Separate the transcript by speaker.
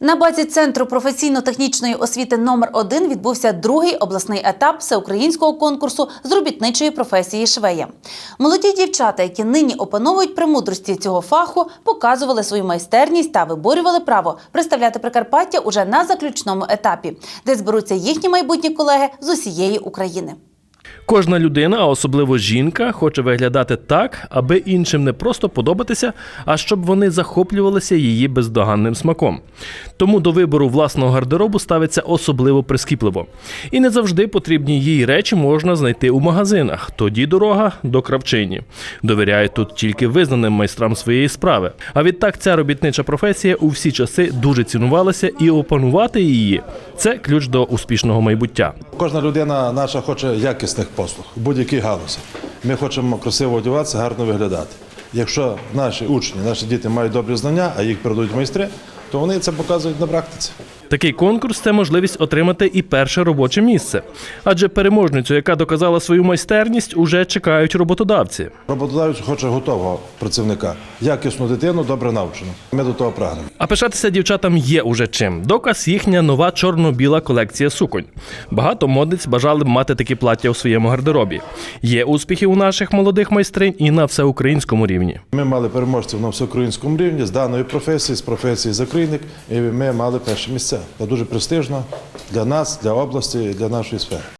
Speaker 1: На базі центру професійно-технічної освіти номер 1 відбувся другий обласний етап всеукраїнського конкурсу з робітничої професії швея. Молоді дівчата, які нині опановують премудрості цього фаху, показували свою майстерність та виборювали право представляти Прикарпаття уже на заключному етапі, де зберуться їхні майбутні колеги з усієї України.
Speaker 2: Кожна людина, а особливо жінка, хоче виглядати так, аби іншим не просто подобатися, а щоб вони захоплювалися її бездоганним смаком. Тому до вибору власного гардеробу ставиться особливо прискіпливо. І не завжди потрібні їй речі можна знайти у магазинах. Тоді дорога до кравчині. Довіряють тут тільки визнаним майстрам своєї справи. А відтак ця робітнича професія у всі часи дуже цінувалася, і опанувати її це ключ до успішного майбуття.
Speaker 3: Кожна людина наша хоче якісних послуг в будь-якій галузі. Ми хочемо красиво одягатися, гарно виглядати. Якщо наші учні, наші діти мають добрі знання, а їх передають майстри, то вони це показують на практиці.
Speaker 2: Такий конкурс це можливість отримати і перше робоче місце. Адже переможницю, яка доказала свою майстерність, уже чекають роботодавці.
Speaker 3: Роботодавець хоче готового працівника, якісну дитину, добре навчену. Ми до того прагнемо.
Speaker 2: А пишатися дівчатам є уже чим. Доказ їхня нова чорно-біла колекція суконь. Багато модниць бажали б мати такі плаття у своєму гардеробі. Є успіхи у наших молодих майстринь і на всеукраїнському рівні.
Speaker 3: Ми мали переможців на всеукраїнському рівні з даної професії, з професії закрійник, і ми мали перше місце. Це дуже престижно для нас, для області, для нашої сфери.